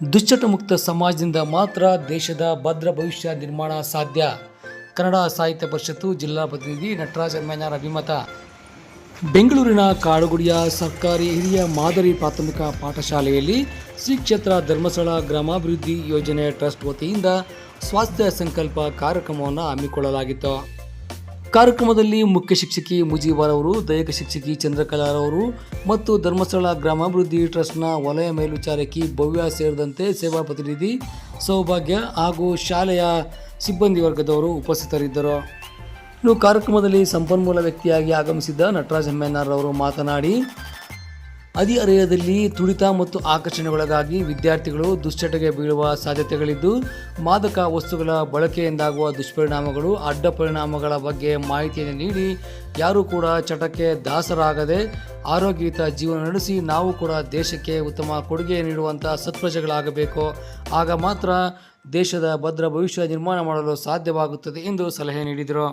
ದುಶ್ಚಟ ಮುಕ್ತ ಸಮಾಜದಿಂದ ಮಾತ್ರ ದೇಶದ ಭದ್ರ ಭವಿಷ್ಯ ನಿರ್ಮಾಣ ಸಾಧ್ಯ. ಕನ್ನಡ ಸಾಹಿತ್ಯ ಪರಿಷತ್ತು ಜಿಲ್ಲಾ ಪ್ರತಿನಿಧಿ ನಟರಾಜ ಮೇನಾರ್ ಅಭಿಮತ. ಬೆಂಗಳೂರಿನ ಕಾಡುಗುಡಿಯ ಸರ್ಕಾರಿ ಹಿರಿಯ ಮಾದರಿ ಪ್ರಾಥಮಿಕ ಪಾಠಶಾಲೆಯಲ್ಲಿ ಶ್ರೀ ಕ್ಷೇತ್ರ ಧರ್ಮಸ್ಥಳ ಗ್ರಾಮಾಭಿವೃದ್ಧಿ ಯೋಜನೆ ಟ್ರಸ್ಟ್ ವತಿಯಿಂದ ಸ್ವಾಸ್ಥ್ಯ ಸಂಕಲ್ಪ ಕಾರ್ಯಕ್ರಮವನ್ನು ಹಮ್ಮಿಕೊಳ್ಳಲಾಗಿತ್ತು. ಕಾರ್ಯಕ್ರಮದಲ್ಲಿ ಮುಖ್ಯ ಶಿಕ್ಷಕಿ ಮುಜೀಬಾರ್ ಅವರು, ದೈಹಿಕ ಶಿಕ್ಷಕಿ ಚಂದ್ರಕಲಾರವರು ಮತ್ತು ಧರ್ಮಸ್ಥಳ ಗ್ರಾಮಾಭಿವೃದ್ಧಿ ಟ್ರಸ್ಟ್ನ ವಲಯ ಮೇಲ್ವಿಚಾರಕಿ ಭವ್ಯ ಸೇರಿದಂತೆ ಸೇವಾ ಪ್ರತಿನಿಧಿ, ಸೌಭಾಗ್ಯ ಹಾಗೂ ಶಾಲೆಯ ಸಿಬ್ಬಂದಿ ವರ್ಗದವರು ಉಪಸ್ಥಿತರಿದ್ದರು. ಇನ್ನು ಕಾರ್ಯಕ್ರಮದಲ್ಲಿ ಸಂಪನ್ಮೂಲ ವ್ಯಕ್ತಿಯಾಗಿ ಆಗಮಿಸಿದ್ದ ನಟರಾಜ್ ಹೆಮ್ಮೆನಾರ್ ಅವರು ಮಾತನಾಡಿ ಹದಿಹರೆಯದಲ್ಲಿ ತುಡಿತ ಮತ್ತು ಆಕರ್ಷಣೆಗೊಳಗಾಗಿ ವಿದ್ಯಾರ್ಥಿಗಳು ದುಶ್ಚಟಗೆ ಬೀಳುವ ಸಾಧ್ಯತೆಗಳಿದ್ದು, ಮಾದಕ ವಸ್ತುಗಳ ಬಳಕೆಯಿಂದಾಗುವ ದುಷ್ಪರಿಣಾಮಗಳು ಅಡ್ಡ ಪರಿಣಾಮಗಳ ಬಗ್ಗೆ ಮಾಹಿತಿಯನ್ನು ನೀಡಿ, ಯಾರೂ ಕೂಡ ಚಟಕ್ಕೆ ದಾಸರಾಗದೆ ಆರೋಗ್ಯಯುತ ಜೀವನ ನಡೆಸಿ ನಾವು ಕೂಡ ದೇಶಕ್ಕೆ ಉತ್ತಮ ಕೊಡುಗೆ ನೀಡುವಂಥ ಸತ್ಪ್ರಜೆಗಳಾಗಬೇಕು. ಆಗ ಮಾತ್ರ ದೇಶದ ಭದ್ರ ಭವಿಷ್ಯ ನಿರ್ಮಾಣ ಮಾಡಲು ಸಾಧ್ಯವಾಗುತ್ತದೆ ಎಂದು ಸಲಹೆ ನೀಡಿದರು.